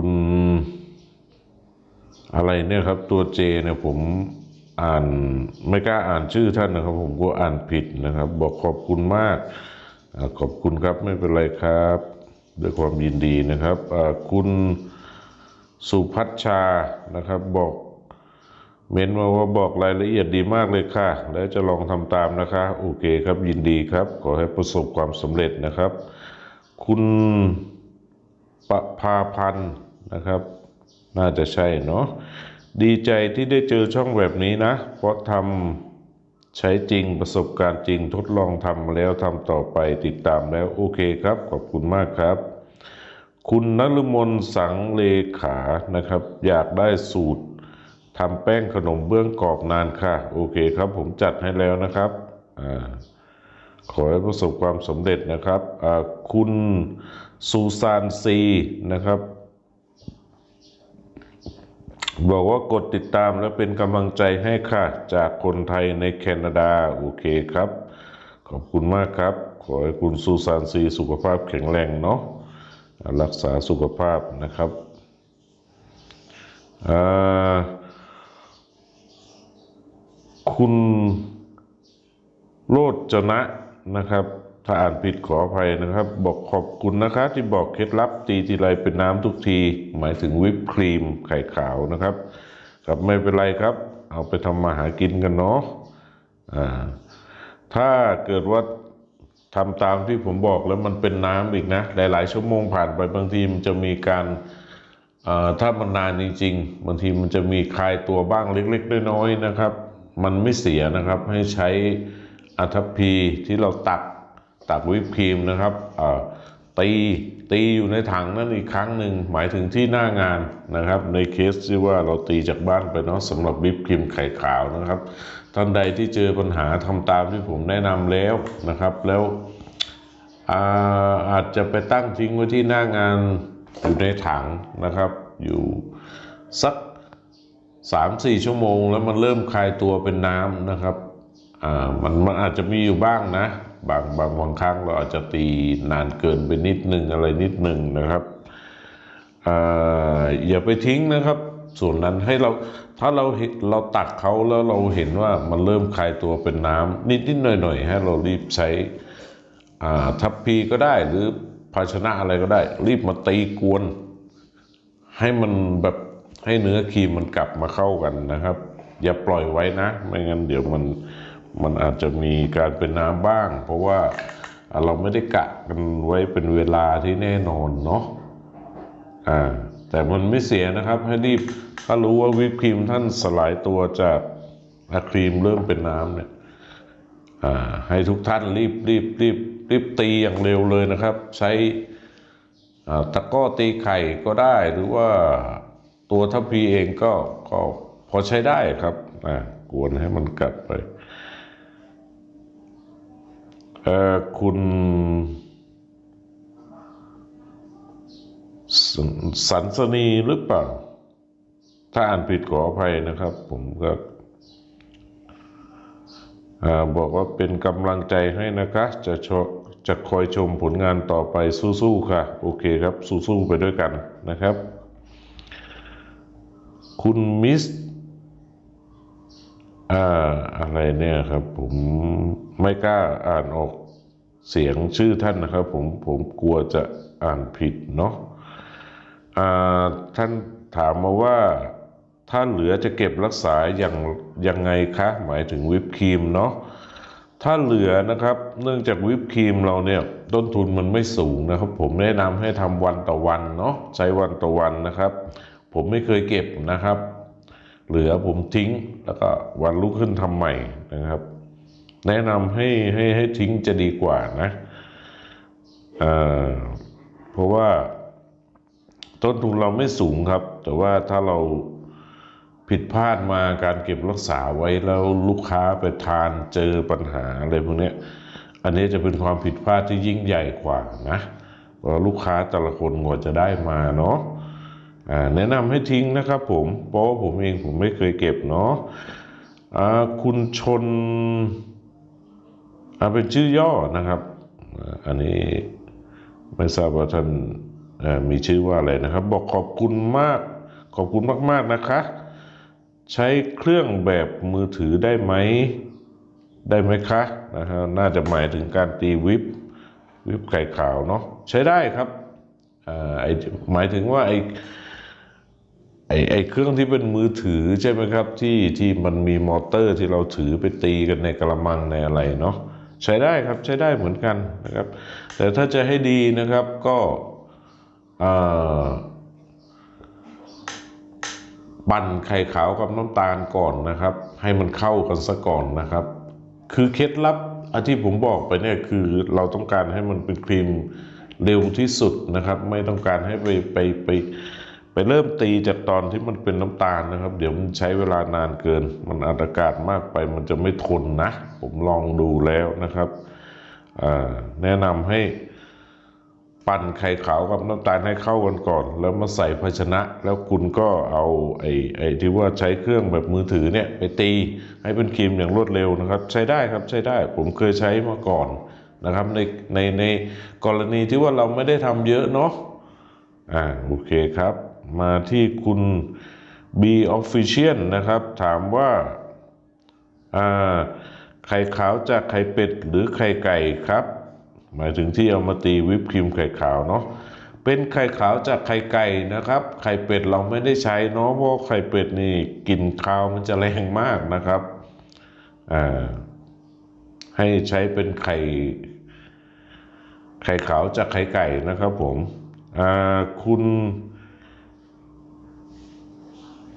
คุณอะไรเนี่ยครับ ตัวเจเนี่ยผมอ่านไม่กล้าอ่านชื่อท่านนะครับ ผมก็อ่านผิดนะครับ บอกขอบคุณมากอขอบคุณครับไม่เป็นไรครับ ด้วยความยินดีนะครับคุณสุพัชชานะครับบอกเม้นมาว่าบอกรายละเอียดดีมากเลยค่ะ แล้วจะลองทำตามนะคะ โอเคครับยินดีครับ ขอให้ประสบความสำเร็จนะครับ คุณประภาพันธ์ นะครับ น่าจะใช่เนาะดีใจที่ได้เจอช่องแบบนี้นะ เพราะทำใช้จริงประสบการณ์จริงทดลองทำมาแล้วทำต่อไปติดตามแล้วโอเคครับ ขอบคุณมากครับ คุณนฤมลสังเลขานะครับ อยากได้สูตรทำแป้งขนมเบื้องกรอบนานค่ะ โอเคครับ ผมจัดให้แล้วนะครับอขอให้ประสบความสำเร็จนะครับคุณซูซานซีนะครับ บอกว่ากดติดตามและเป็นกำลังใจให้ค่ะ จากคนไทยในแคนาดา โอเคครับ ขอบคุณมากครับ ขอให้คุณซูซานซีสุขภาพแข็งแรงเนาะรักษาสุขภาพนะครับคุณโลดจนะนะครับ ถ้าอ่านผิดขออภัยนะครับ บอกขอบคุณนะคะ ที่บอกเคล็ดลับตีทีไรเป็นน้ำทุกที หมายถึงวิปครีมไข่ขาวนะครับ ครับไม่เป็นไรครับ เอาไปทำมาหากินกันเนาะอ่าถ้าเกิดว่าทำตามที่ผมบอกแล้วมันเป็นน้ำอีกนะ หลาย ๆ ชั่วโมงผ่านไปบางทีมันจะมีการถ้ามันนานจริง ๆ บางทีมันจะมีคลายตัวบ้างเล็กๆน้อยๆนะครับ มันไม่เสียนะครับให้ใช้อัฐพีที่เราตัก ตักวิปครีมนะครับตีตีอยู่ในถังนั่นอีกครั้งหนึ่งหมายถึงที่หน้างานนะครับ ในเคสที่ว่าเราตีจากบ้านไปเนาะสำหรับวิปครีมไข่ขาวนะครับ ท่านใดที่เจอปัญหาทำตามที่ผมแนะนำแล้วนะครับ แล้วอาอาจจะไปตั้งทิ้งไว้ที่หน้างานอยู่ในถังนะครับ อยู่สักสามสี่ชั่วโมง แล้วมันเริ่มคลายตัวเป็นน้ำนะครับอ่ามันมันอาจจะมีอยู่บ้างนะ บางบางบางครั้งเราอาจจะตีนานเกินไปนิดหนึ่งอะไรนิดหนึ่งนะครับออย่าไปทิ้งนะครับ ส่วนนั้นให้เราถ้าเราเราตักเขาแล้วเราเห็นว่ามันเริ่มคลายตัวเป็นน้ำนิดนิดหน่อยหน่อยให้เรารีบใช้ทัพพีก็ได้หรือภาชนะอะไรก็ได้ รีบมาตีกวน ให้มันแบบให้เนื้อครีมมันกลับมาเข้ากันนะครับ อย่าปล่อยไว้นะ ไม่งั้นเดี๋ยวมัน มันอาจจะมีการเป็นน้ำบ้าง เพราะว่าเราไม่ได้กะกันไว้เป็นเวลาที่แน่นอนเนาะอ่าแต่มันไม่เสียนะครับ ให้รีบถ้ารู้ว่าวิปครีมท่านสลายตัวจากอะครีมเริ่มเป็นน้ำเนี่ยอ่าให้ทุกท่านรีบรีบรีบรีบตีอย่างเร็วเลยนะครับ ใช้ตะก้อตีไข่ก็ได้หรือว่าตัวทัพพีเองก็ก็พอใช้ได้ครับอ่ากวนให้มันกัดไป เออคุณสสันสนีหรือเปล่า ถ้าอ่านผิดขออภัยนะครับ ผมก็บอกว่าเป็นกำลังใจให้นะคะ จะชจะคอยชมผลงานต่อไปสู้ๆค่ะ โอเคครับ สู้ๆไปด้วยกันนะครับ คุณมิส อ่าอะไรเนี่ยครับ ผมไม่กล้าอ่านออกเสียงชื่อท่านนะครับ ผมผมกลัวจะอ่านผิดเนาะอ่าท่านถามมาว่าถ้าเหลือจะเก็บรักษาอย่างยังไงคะ หมายถึงวิปครีมเนาะถ้าเหลือนะครับ เนื่องจากวิปครีมเราเนี่ยต้นทุนมันไม่สูงนะครับ ผมแนะนำให้ทำวันต่อวันเนาะใช้วันต่อวันนะครับ ผมไม่เคยเก็บนะครับ เหลือผมทิ้งแล้วก็วันลุกขึ้นทำใหม่นะครับ แนะนำให้ให้ให้ทิ้งจะดีกว่านะเพราะว่าต้นทุนเราไม่สูงครับ แต่ว่าถ้าเราผิดพลาดมาการเก็บรักษาไว้แล้วลูกค้าไปทานเจอปัญหาอะไรพวกนี้อันนี้จะเป็นความผิดพลาดที่ยิ่งใหญ่กว่านะเพราะลูกค้าแต่ละคนกว่าจะได้มาเนาะ แนะนำให้ทิ้งนะครับผม เพราะว่าผมเองผมไม่เคยเก็บเนาะคุณชนเป็นชื่อย่อนะครับ อันนี้ไม่ทราบว่าท่านมีชื่อว่าอะไรนะครับ บอกขอบคุณมาก ขอบคุณมาก ๆ นะคะ ใช้เครื่องแบบมือถือได้ไหมได้ไหมคะนะฮะน่าจะหมายถึงการตีวิปวิปไข่ขาวเนาะใช้ได้ครับหมายถึงว่าไอ ไอไอเครื่องที่เป็นมือถือใช่ไหมครับที่ที่มันมีมอเตอร์ที่เราถือไปตีกันในกระมังในอะไรเนาะใช้ได้ครับใช้ได้เหมือนกันนะครับ แต่ถ้าจะให้ดีนะครับก็ปั่นไข่ขาวกับน้ำตาลก่อนนะครับ ให้มันเข้ากันซะก่อนนะครับ คือเคล็ดลับอันที่ผมบอกไปเนี่ยคือเราต้องการให้มันเป็นครีมเร็วที่สุดนะครับ ไม่ต้องการให้ไปไปไปไป เริ่มตีจากตอนที่มันเป็นน้ำตาลนะครับ เดี๋ยวมันใช้เวลานานเกิน มันอัดอากาศมากไปมันจะไม่ทนนะ ผมลองดูแล้วนะครับแนะนำให้ปั่นไข่ขาวกับน้ำตาลให้เข้ากันก่อน แล้วมาใส่ภาชนะ แล้วคุณก็เอาไอ้ไอ้ที่ว่าใช้เครื่องแบบมือถือเนี่ยไปตีให้เป็นครีมอย่างรวดเร็วนะครับ ใช้ได้ครับใช้ได้ผมเคยใช้มาก่อนนะครับ ในในในกรณีที่ว่าเราไม่ได้ทำเยอะเนาะอ่าโอเคครับ มาที่คุณ B Official นะครับ ถามว่าไข่ขาวจากไข่เป็ดหรือไข่ไก่ครับ หมายถึงที่เอามาตีวิปครีมไข่ขาวเนาะเป็นไข่ขาวจากไข่ไก่นะครับ ไข่เป็ดเราไม่ได้ใช้เนาะเพราะไข่เป็ดนี่กลิ่นคาวมันจะแรงมากนะครับให้ใช้เป็นไข่ไข่ขาวจากไข่ไก่นะครับผมคุณ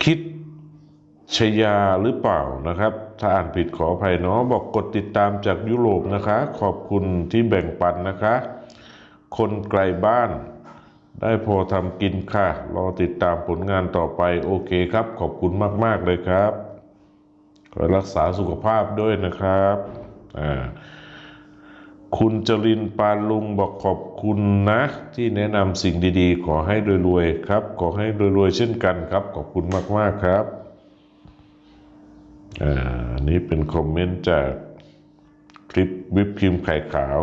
คิดชยาหรือเปล่านะครับ ถ้าอ่านผิดขออภัยเนาะบอกกดติดตามจากยุโรปนะคะ ขอบคุณที่แบ่งปันนะคะ คนไกลบ้าน ได้พอทำกินค่ะ รอติดตามผลงานต่อไปโอเคครับ ขอบคุณมาก ๆ เลยครับรักษาสุขภาพด้วยนะครับอ่า คุณจรินปานลุงบอกขอบคุณนะ ที่แนะนำสิ่งดีๆ ขอให้รวยๆครับ ขอให้รวยๆเช่นกันครับ ขอบคุณมากๆครับอ่าอันนี้เป็นคอมเมนต์จากคลิปวิปครีมไข่ขาว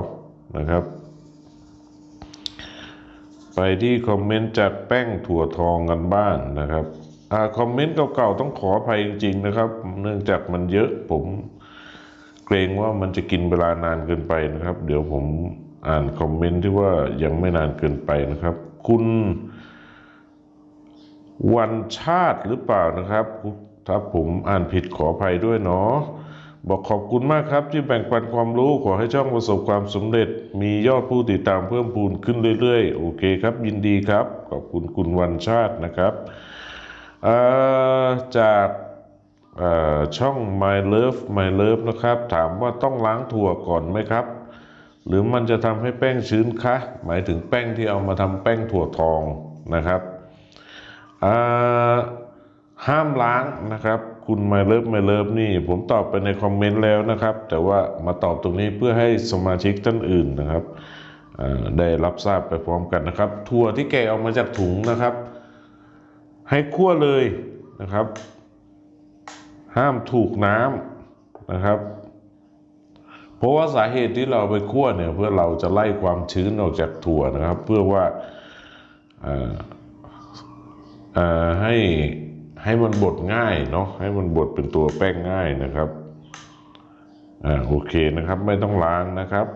นะครับ ไปที่คอมเมนต์จากแป้งถั่วทองกันบ้างนะครับอ่าคอมเมนต์เก่าๆต้องขออภัยจริงๆนะครับ เนื่องจากมันเยอะผม เกรงว่ามันจะกินเวลานานเกินไปนะครับ เดี๋ยวผมอ่านคอมเมนต์ที่ว่ายังไม่นานเกินไปนะครับ คุณวันชาติหรือเปล่านะครับ ถ้าผมอ่านผิดขออภัยด้วยเนาะบอกขอบคุณมากครับที่แบ่งปันความรู้ขอให้ช่องประสบความสำเร็จ มียอดผู้ติดตามเพิ่มพูนขึ้นเรื่อยๆ โอเคครับ ยินดีครับ ขอบคุณคุณวันชาตินะครับเอ่อจาก ช่อง My Love My Love นะครับ ถามว่าต้องล้างถั่วก่อนไหมครับ หรือมันจะทำให้แป้งชื้นคะหมายถึงแป้งที่เอามาทำแป้งถั่วทองนะครับห้ามล้างนะครับคุณไมเลิฟไมเลิฟนี่ ผมตอบไปในคอมเมนต์แล้วนะครับ แต่ว่ามาตอบตรงนี้เพื่อให้สมาชิกท่านอื่นนะครับได้รับทราบไปพร้อมกันนะครับถั่วที่แกะออกมาจากถุงนะครับ ให้คั่วเลยนะครับ ห้ามถูกน้ำนะครับ เพราะว่าสาเหตุที่เราไปคั่วเนี่ยเพื่อเราจะไล่ความชื้นออกจากถั่วนะครับ เพื่อว่าให้ให้มันบดง่ายเนาะให้มันบดเป็นตัวแป้งง่ายนะครับอ่าโอเคนะครับไม่ต้องล้างนะครับ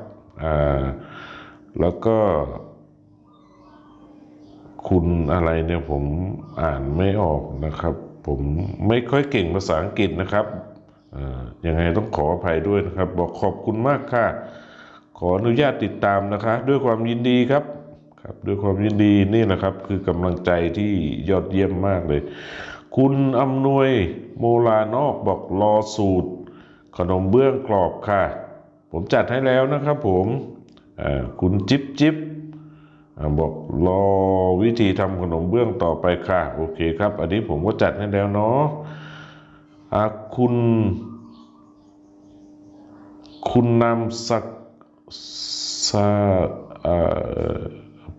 อ่าแล้วก็ คุณอะไรเนี่ยผมอ่านไม่ออกนะครับ ผมไม่ค่อยเก่งภาษาอังกฤษนะครับยังไงต้องขออภัยด้วยนะครับ บอกขอบคุณมากค่ะ ขออนุญาตติดตามนะคะ ด้วยความยินดีครับครับ ด้วยความยินดีนี่แหละครับคือกำลังใจที่ยอดเยี่ยมมากเลย คุณอำนวยโมลานอกบอกรอสูตร ขนมเบื้องกรอบค่ะ ผมจัดให้แล้วนะครับผมคุณจิ๊บจิ๊บ บอกรอวิธีทำขนมเบื้องต่อไปค่ะ โอเคครับ อันนี้ผมก็จัดให้แล้วเนาะอ่าคุณ คุณนำสักซา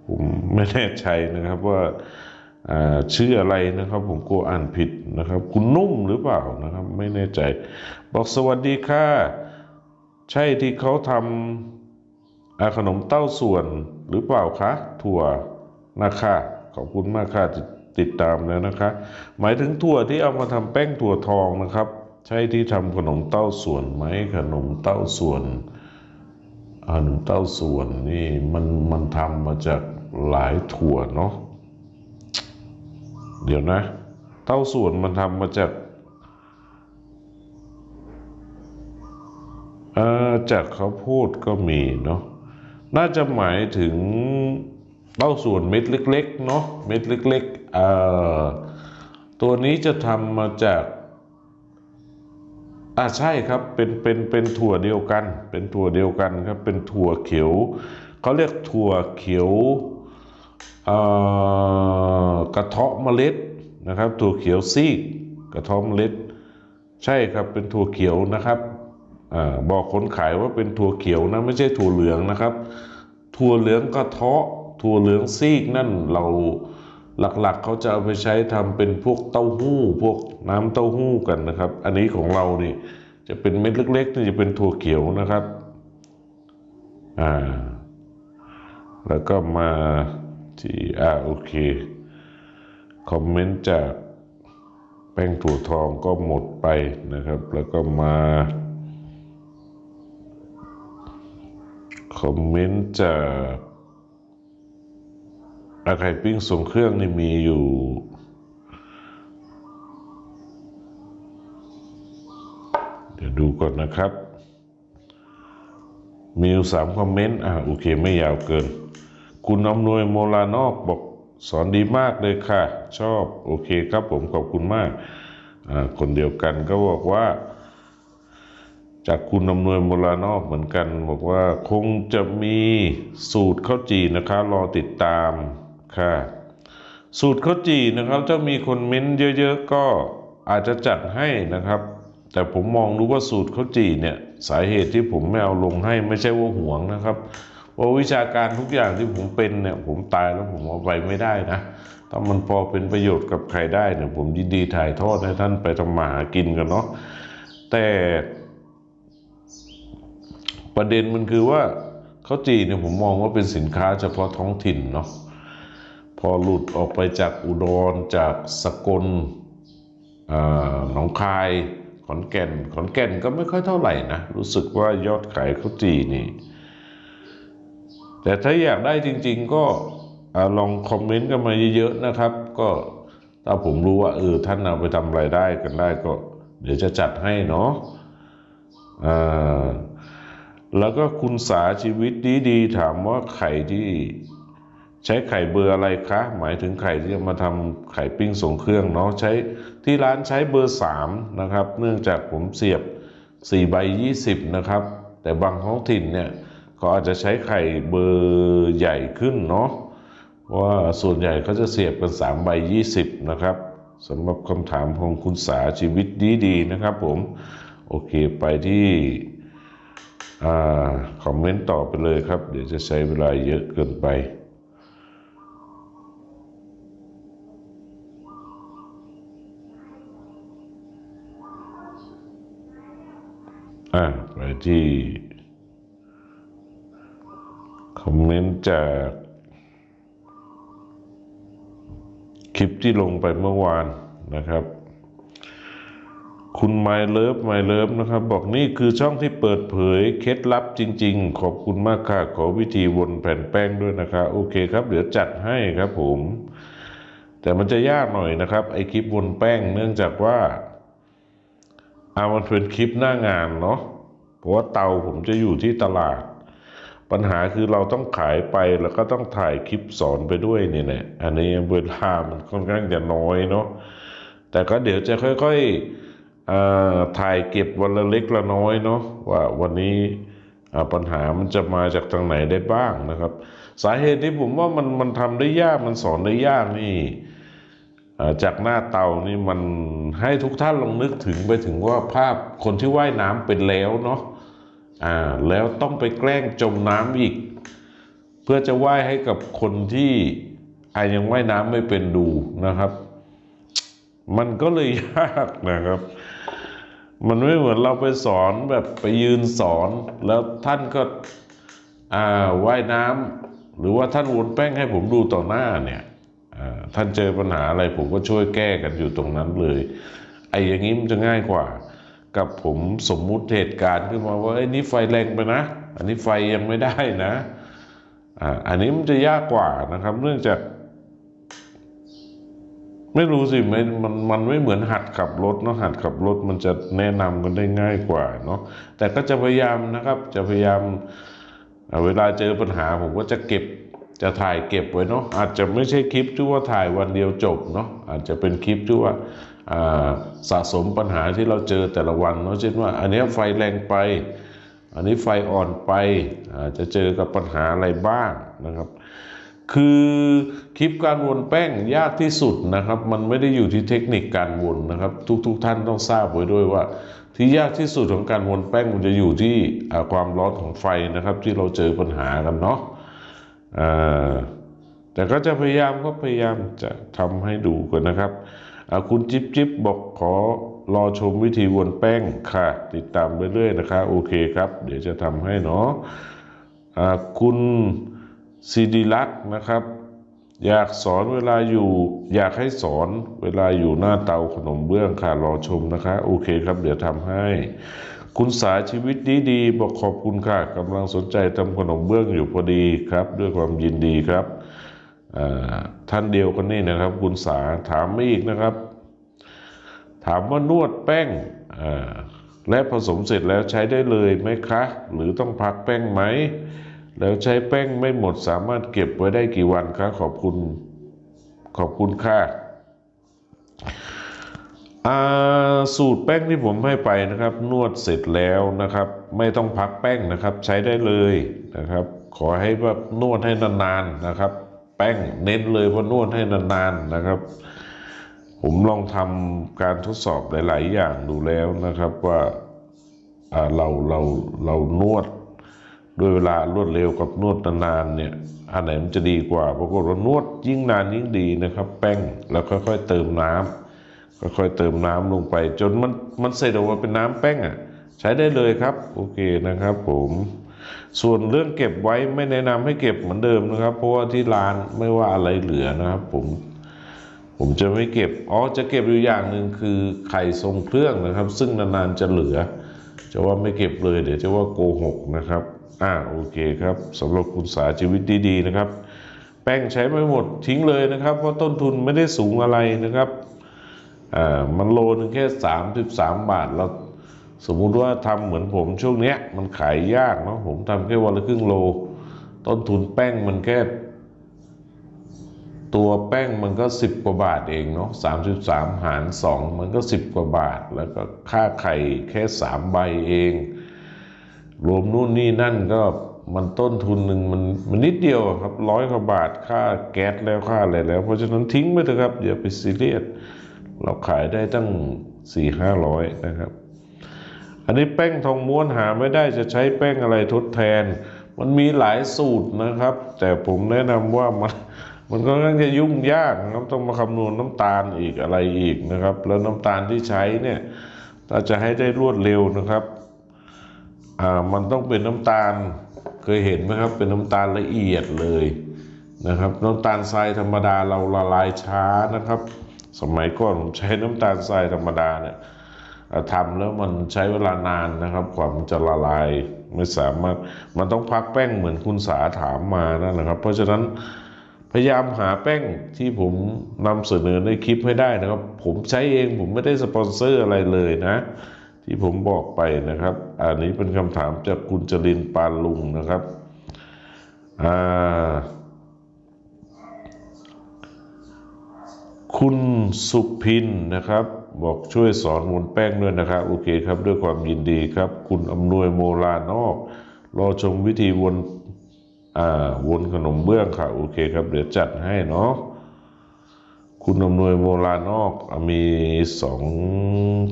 ผมไม่แน่ใจนะครับว่าชื่ออะไรนะครับ ผมกลัวอ่านผิดนะครับ คุณนุ่มหรือเปล่านะครับ ไม่แน่ใจ บอกสวัสดีค่ะ ใช่ที่เขาทำ ขนมเต้าส่วนหรือเปล่าคะถั่วนะคะขอบคุณมากค่ะติดตามแล้วนะคะ หมายถึงถั่วที่เอามาทำแป้งถั่วทองนะครับ ใช่ที่ทำขนมเต้าส่วนไหมขนมเต้าส่วนขนมเต้าส่วนนี่มันมันทำมาจากหลายถั่วเนาะเดี๋ยวนะ เต้าส่วนมันทำมาจากเอ่อจากข้าวโพดก็มีเนาะ น่าจะหมายถึงเต้าส่วนเม็ดเล็กๆเนาะเม็ดเล็กๆเอ่อตัวนี้จะทำมาจากอ่าใช่ครับเป็นเป็นเป็นถั่วเดียวกัน เป็นถั่วเดียวกันครับ เป็นถั่วเขียวเขาเรียกถั่วเขียวกระเทาะเมล็ดนะครับ ถั่วเขียวซีกกระเทาะเมล็ด ใช่ครับเป็นถั่วเขียวนะครับ บอกคนขายว่าเป็นถั่วเขียวนะไม่ใช่ถั่วเหลืองนะครับ ถั่วเหลืองกระเทาะถั่วเหลืองซีกนั่นเราหลักๆเขาจะเอาไปใช้ทำเป็นพวกเต้าหู้ พวกน้ำเต้าหู้กันนะครับ อันนี้ของเรานี่จะเป็นเม็ดเล็กๆนี่จะเป็นถั่วเขียวนะครับอ่าแล้วก็มาที่อ่าโอเคคอมเมนต์จากแป้งถั่วทองก็หมดไปนะครับ แล้วก็มา อมเมนต์จากอาไข่ปิ้งส่งเครื่องนี่มีอยู่เดี๋ยวดูก่อนนะครับ มีอยู่สามคอมเมนต์ อ่าโอเคไม่ยาวเกิน คุณอำนวยโมลานอกบอกสอนดีมากเลยค่ะ ชอบ โอเคครับผมขอบคุณมาก อ่า คนเดียวกันก็บอกว่า จากคุณอำนวยโมลานอกเหมือนกัน บอกว่าคงจะมีสูตรข้าวจีนะคะ รอติดตามค่ะ สูตรข้าวจีนะครับถ้ามีคนเม้นเยอะๆ ก็อาจจะจัดให้นะครับ แต่ผมมองดูว่าสูตรข้าวจีเนี่ยสาเหตุที่ผมไม่เอาลงให้ไม่ใช่ว่าห่วงนะครับว่าวิชาการทุกอย่างที่ผมเป็นเนี่ยผมตายแล้วผมเอาไปไม่ได้นะถ้ามันพอเป็นประโยชน์กับใครได้เนี่ยผมยินดีถ่ายทอดให้ท่านไปทำมาหากินกันเนาะแต่ ประเด็นมันคือว่าข้าวจี่เนี่ยผมมองว่าเป็นสินค้าเฉพาะท้องถิ่นเนาะพอหลุดออกไปจากอุดรจากสกลหนองคาย ขอนแก่น ขอนแก่นก็ไม่ค่อยเท่าไหร่นะ รู้สึกว่ายอดขายข้าวจี่นี่ แต่ถ้าอยากได้จริง ๆ ก็ลองคอมเมนต์กันมาเยอะๆนะครับ ก็ถ้าผมรู้ว่าเออท่านเอาไปทำรายได้กันได้ก็ เดี๋ยวจะจัดให้เนาะอ่า แล้วก็คุณสาชีวิตดีดีๆถามว่าไข่ที่ใช้ไข่เบอร์อะไรคะ หมายถึงไข่ที่จะมาทำไข่ปิ้งส่งเครื่องเนาะใช้ที่ร้านใช้เบอร์สามนะครับ เนื่องจากผมเสียบ4ใบ20 นะครับ แต่บางท้องถิ่นเนี่ยเขาอาจจะใช้ไข่เบอร์ใหญ่ขึ้นเนาะว่าส่วนใหญ่เขาจะเสียบกัน3ใบ20 นะครับสำหรับคำถามของคุณสาชีวิตดีดีๆนะครับผม โอเคไปที่ คอมเมนต์ต่อไปเลยครับ เดี๋ยวจะใช้เวลาเยอะเกินไปอ่าไปที่คอมเมนต์จากคลิปที่ลงไปเมื่อวานนะครับ คุณไมเลิฟไมเลิฟนะครับ บอกนี่คือช่องที่เปิดเผยเคล็ดลับจริง ๆ ขอบคุณมากค่ะ ขอวิธีวนแผ่นแป้งด้วยนะคะ โอเคครับ เดี๋ยวจัดให้ครับผม แต่มันจะยากหน่อยนะครับไอคลิปวนแป้งเนื่องจากว่าอามันเป็นคลิปหน้างานเนาะเพราะว่าเตาผมจะอยู่ที่ตลาด ปัญหาคือเราต้องขายไปแล้วก็ต้องถ่ายคลิปสอนไปด้วยนี่แหละอันนี้เวลามันค่อนข้างจะน้อยเนาะแต่ก็เดี๋ยวจะค่อย ๆ ถ่ายเก็บวันละเล็กละน้อยเนาะว่าวันนี้ปัญหามันจะมาจากทางไหนได้บ้างนะครับ สาเหตุที่ผมว่ามันมันทำได้ยากมันสอนได้ยากนี่จากหน้าเตานี่มันให้ทุกท่านลองนึกถึงไปถึงว่าภาพคนที่ว่ายน้ำเป็นแล้วเนาะอ่าแล้วต้องไปแกล้งจมน้ำอีก เพื่อจะว่ายให้กับคนที่อายังว่ายน้ำไม่เป็นดูนะครับ มันก็เลยยากนะครับ มันไม่เหมือนเราไปสอนแบบไปยืนสอน แล้วท่านก็ว่ายน้หรือว่าท่านวนแป้งให้ผมดูต่อหน้าเนี่ยท่านเจอปัญหาอะไรผมก็ช่วยแก้กันอยู่ตรงนั้นเลยไอ้อย่างนี้มันจะง่ายกว่า กับผมสมมุติเหตุการณ์ขึ้นมาว่าไอ้นี่ไฟแรงไปนะ อันนี้ไฟยังไม่ได้นะอ่าอันนี้มันจะยากกว่านะครับ เนื่องจาก ไม่รู้สิไม่มันมันไม่เหมือนหัดขับรถเนาะหัดขับรถมันจะแนะนำกันได้ง่ายกว่าเนาะแต่ก็จะพยายามนะครับ จะพยายามเอ่อเวลาเจอปัญหาผมก็จะเก็บจะถ่ายเก็บไว้เนาะอาจจะไม่ใช่คลิปที่ว่าถ่ายวันเดียวจบเนาะอาจจะเป็นคลิปที่ว่าาสะสมปัญหาที่เราเจอแต่ละวันเนาะเช่นว่า อันนี้ไฟแรงไป อันนี้ไฟอ่อนไปอาจจะเจอกับปัญหาอะไรบ้างนะครับ คือคลิปการวนแป้งยากที่สุดนะครับ มันไม่ได้อยู่ที่เทคนิคการวนนะครับ ทุกๆทท่านต้องทราบไว้ด้วยว่า ที่ยากที่สุดของการวนแป้งมันจะอยู่ที่ความร้อนของไฟนะครับ ที่เราเจอปัญหากันเนาะแต่ก็จะพยายามก็พยายามจะทำให้ดูกันนะครับคุณจิ๊บจิ๊บบอกขอรอชมวิธีวนแป้งค่ะ ติดตามไปเรื่อยนะคะ โอเคครับ เดี๋ยวจะทำให้เนาะอ่าคุณ ซีดีลักษ์นะครับ อยากสอนเวลาอยู่ อยากให้สอนเวลาอยู่หน้าเตาขนมเบื้องค่ะรอชมนะคะ โอเคครับ เดี๋ยวทำให้ คุณสายชีวิตดีดีบอกขอบคุณค่ะกำลังสนใจทำขนมเบื้องอยู่พอดีครับ ด้วยความยินดีครับท่านเดียวกันนี่นะครับ คุณสาถามไม่อีกนะครับ ถามว่านวดแป้งและผสมเสร็จแล้วใช้ได้เลยไหมคะ หรือต้องพักแป้งไหม แล้วใช้แป้งไม่หมดสามารถเก็บไว้ได้กี่วันคะขอบคุณขอบคุณค่ะอ่าสูตรแป้งที่ผมให้ไปนะครับ นวดเสร็จแล้วนะครับ ไม่ต้องพักแป้งนะครับ ใช้ได้เลยนะครับ ขอให้ว่านวดให้นานๆนะครับ แป้งเน้นเลยว่านวดให้นานๆนะครับ ผมลองทำการทดสอบหลาย ๆ อย่างดูแล้วนะครับว่าเราเราเรานวด ด้วยเวลารวดเร็วกับนวดนานๆเนี่ยอันไหนมันจะดีกว่าปรากฏว่านวดยิ่งนานยิ่งดีนะครับ แป้งแล้วค่อยๆเติมน้ำค่อยๆเติมน้ำลงไป จนมันมันเสร็จออกมาเป็นน้ำแป้งอะ ใช้ได้เลยครับ โอเคนะครับผมส่วนเรื่องเก็บไว้ไม่แนะนำให้เก็บเหมือนเดิมนะครับ เพราะว่าที่ร้านไม่ว่าอะไรเหลือนะครับ ผมผมจะไม่เก็บอ๋อจะเก็บอยู่อย่างหนึ่งคือไข่ทรงเครื่องนะครับ ซึ่งนานๆจะเหลือ จะว่าไม่เก็บเลยเดี๋ยวจะว่าโกหกนะครับ อ่าโอเคครับสำหรับคุณสาชีวิตดีๆนะครับ แป้งใช้ไม่หมดทิ้งเลยนะครับเพราะต้นทุนไม่ได้สูงอะไรนะครับอ่ามันโลนึงแค่สามสิบสามบาทเราสมมุติว่าทำเหมือนผมช่วงเนี้ยมันขายยากเนาะผมทำแค่วันละครึ่งโล ต้นทุนแป้งมันแค่ตัวแป้งมันก็สิบกว่าบาทเองเนาะสามสิบสามหารสองมันก็สิบกว่าบาท แล้วก็ค่าไข่แค่สามใบเอง รวมนู่นนี่นั่นก็มันต้นทุนหนึ่งมันมันนิดเดียวครับร้อยกว่าบาทค่าแก๊สแล้วค่าอะไรแล้ว เพราะฉะนั้นทิ้งไปเถอะครับ อย่าไปซีเรียสเราขายได้ตั้งสี่ห้าร้อยนะครับ อันนี้แป้งทองม้วนหาไม่ได้จะใช้แป้งอะไรทดแทน มันมีหลายสูตรนะครับ แต่ผมแนะนำว่ามันมันก็ค่อนข้างจะยุ่งยากครับต้องมาคำนวณน้ำตาลอีกอะไรอีกนะครับ แล้วน้ำตาลที่ใช้เนี่ยถ้าจะให้ได้รวดเร็วนะครับ อ่ามันต้องเป็นน้ำตาลเคยเห็นไหมครับ เป็นน้ำตาลละเอียดเลยนะครับ น้ำตาลทรายธรรมดาเราละลายช้านะครับ สมัยก่อนผมใช้น้ำตาลทรายธรรมดาเนี่ยทำแล้วมันใช้เวลานานนะครับกว่ามันจะละลายไม่สามารถมันต้องพักแป้งเหมือนคุณสาถามมานั่นนะครับ เพราะฉะนั้นพยายามหาแป้งที่ผมนำเสนอในคลิปให้ได้นะครับ ผมใช้เองผมไม่ได้สปอนเซอร์อะไรเลยนะ ที่ผมบอกไปนะครับ อันนี้เป็นคำถามจากคุณจรินปานลุงนะครับอ่าคุณสุพินนะครับ บอกช่วยสอนวนแป้งด้วยนะครับโอเคครับด้วยความยินดีครับ คุณอำนวยโมลานอก รอชมวิธีวนอ่าวนขนมเบื้องค่ะโอเคครับ เดี๋ยวจัดให้เนาะ คุณอำนวยโมลานอกมีสอง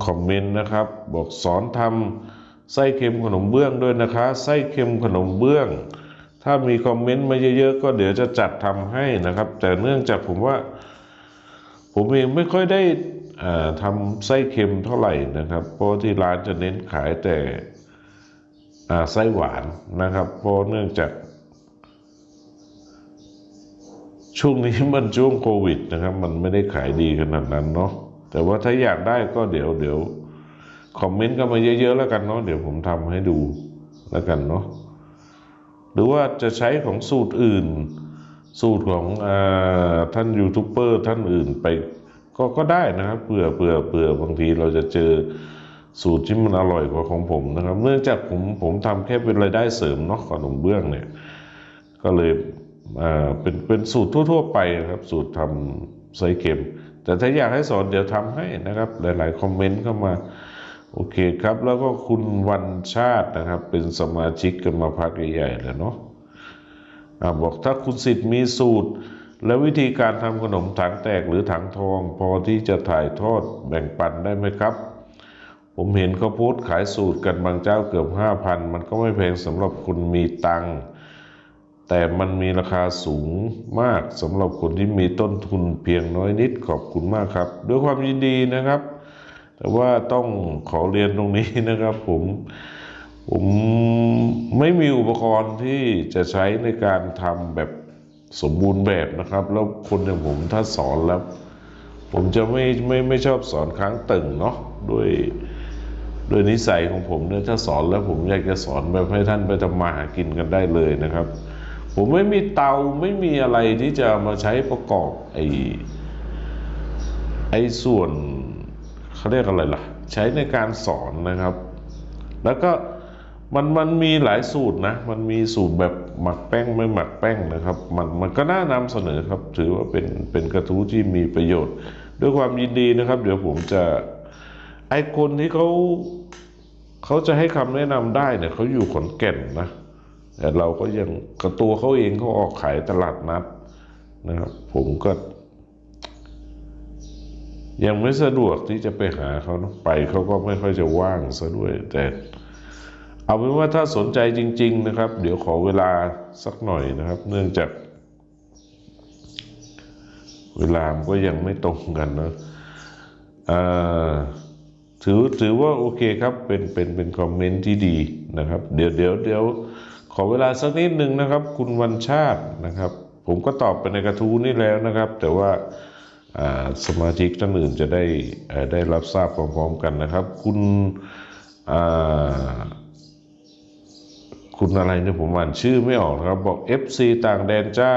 คอมเมนต์นะครับ บอกสอนทำไส้เค็มขนมเบื้องด้วยนะคะ ไส้เค็มขนมเบื้อง ถ้ามีคอมเมนต์มาเยอะๆ ก็เดี๋ยวจะจัดทำให้นะครับ แต่เนื่องจากผมว่า ผมเองไม่ค่อยได้ทำไส้เค็มเท่าไหร่นะครับ เพราะที่ร้านจะเน้นขายแต่ไส้หวานนะครับ เพราะเนื่องจาก ช่วงนี้มันช่วงโควิดนะครับ มันไม่ได้ขายดีขนาดนั้นเนาะแต่ว่าถ้าอยากได้ก็เดี๋ยวเดี๋ยวคอมเมนต์กันมาเยอะๆแล้วกันเนาะเดี๋ยวผมทำให้ดูแล้วกันเนาะหรือว่าจะใช้ของสูตรอื่น สูตรของอท่านยูทูบเบอร์ท่านอื่นไปก็ก็ได้นะครับเผื่อเผื่อเผื่อบางทีเราจะเจอสูตรที่มันอร่อยกว่าของผมนะครับ เนื่องจากผมผมทำแค่เป็นรายได้เสริมเนาะขนมเบื้องเนี่ย ก็เลย เป็นเป็นสูตรทั่ว ๆ ไปนะครับ สูตรทำไส้เค็ม แต่ถ้าอยากให้สอนเดี๋ยวทำให้นะครับ หลายๆคอมเมนต์เข้ามาโอเคครับ แล้วก็คุณวันชาตินะครับ เป็นสมาชิกกันมาพักใหญ่ๆแล้วเนาะอ่าบอกถ้าคุณสิทธิ์มีสูตร และวิธีการทำขนมถังแตกหรือถังทอง พอที่จะถ่ายทอดแบ่งปันได้ไหมครับ ผมเห็นเขาโพสต์ขายสูตรกันบางเจ้าเกือบห้าพันมันก็ไม่แพงสำหรับคนมีตังค์ แต่มันมีราคาสูงมากสำหรับคนที่มีต้นทุนเพียงน้อยนิดขอบคุณมากครับ ด้วยความยินดีนะครับ แต่ว่าต้องขอเรียนตรงนี้นะครับ ผมผมไม่มีอุปกรณ์ที่จะใช้ในการทำแบบสมบูรณ์แบบนะครับ แล้วคนอย่างผมถ้าสอนแล้ว ผมจะไม่ไม่ไม่ชอบสอนค้างตึงเนาะด้วยโดยนิสัยของผมเนี่ยถ้าสอนแล้วผมอยากจะสอนแบบให้ท่านไปทำมาหากินกันได้เลยนะครับ ผมไม่มีเตาไม่มีอะไรที่จะมาใช้ประกอบไอ้ไอ้ส่วนเขาเรียกอะไรล่ะ ใช้ในการสอนนะครับ แล้วก็มันมันมีหลายสูตรนะ มันมีสูตรแบบหมักแป้งไม่หมักแป้งนะครับ มันมันก็น่านำเสนอครับ ถือว่าเป็นเป็นกระทู้ที่มีประโยชน์ ด้วยความยินดีนะครับ เดี๋ยวผมจะไอคนที่เขาเขาจะให้คำแนะนำได้เนี่ยเขาอยู่ขอนแก่นนะ แต่เราก็ยังกับตัวเขาเองเขาออกขายตลาดนัดนะครับผมก็ ยังไม่สะดวกที่จะไปหาเขานะไปเขาก็ไม่ค่อยจะว่างซะด้วย แต่ เอาเป็นว่าถ้าสนใจจริง ๆ นะครับ เดี๋ยวขอเวลาสักหน่อยนะครับ เนื่องจาก เวลามันก็ยังไม่ตรงกันนะถือถือว่าโอเคครับ เป็นเป็นเป็นคอมเมนต์ที่ดีนะครับ เดี๋ยวเดี๋ยวเดี๋ยว ขอเวลาสักนิดหนึ่งนะครับ คุณวันชาตินะครับ ผมก็ตอบไปในกระทู้นี่แล้วนะครับ แต่ว่าสมาชิกท่านอื่นจะได้ได้รับทราบพร้อมๆกันนะครับ คุณคุณอะไรเนี่ยผมอ่านชื่อไม่ออกนะครับ บอก FC ต่างแดนจ้า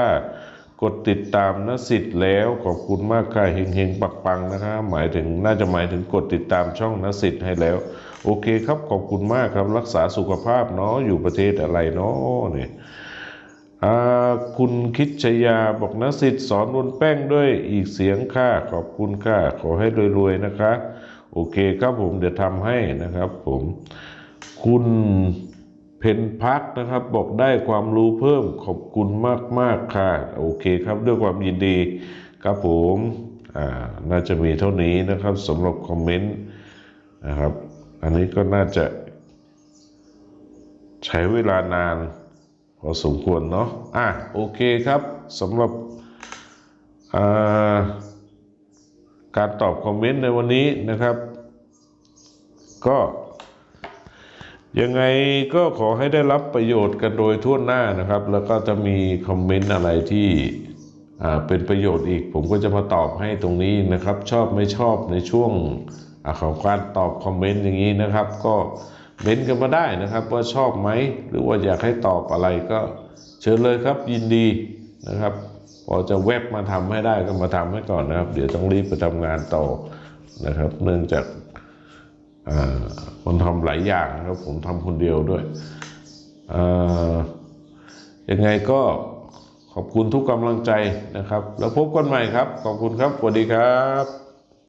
กดติดตามนะสิทธิ์แล้วขอบคุณมากค่ะเฮงเฮงปักปังนะครับหมายถึงน่าจะหมายถึงกดติดตามช่องนะสิทธิ์ให้แล้ว โอเคครับขอบคุณมากครับรักษาสุขภาพเนาะอยู่ประเทศอะไรเนาะเนี่ยอ่าคุณคิดชยาบอกนะสิทธิ์สอนบนแป้งด้วยอีกเสียงค่ะขอบคุณค่ะขอให้รวยๆนะคะ โอเคครับผมเดี๋ยวทำให้นะครับผม คุณเพนพักนะครับบอกได้ความรู้เพิ่มขอบคุณมากๆค่ะ โอเคครับด้วยความยินดีครับผมอ่าน่าจะมีเท่านี้นะครับสำหรับคอมเมนต์นะครับ อันนี้ก็น่าจะใช้เวลานานพอสมควรเนาะ อะโอเคครับสำหรับการตอบคอมเมนต์ในวันนี้นะครับ ก็ยังไงก็ขอให้ได้รับประโยชน์กันโดยทั่วหน้านะครับ แล้วก็จะมีคอมเมนต์อะไรที่เป็นประโยชน์อีก ผมก็จะมาตอบให้ตรงนี้นะครับ ชอบไม่ชอบในช่วง ของการตอบคอมเมนต์อย่างนี้นะครับ ก็เม้นต์กันมาได้นะครับ ว่าชอบไหมหรือว่าอยากให้ตอบอะไรก็เชิญเลยครับยินดีนะครับพอจะแวบมาทำให้ได้ก็มาทำให้ก่อนนะครับ เดี๋ยวต้องรีบไปทำงานต่อนะครับ เนื่องจากอ่ามันทำหลายอย่างนะครับผมทำคนเดียวด้วยอ่ายังไงก็ขอบคุณทุกกำลังใจนะครับ แล้วพบกันใหม่ครับ ขอบคุณครับสวัสดีครับ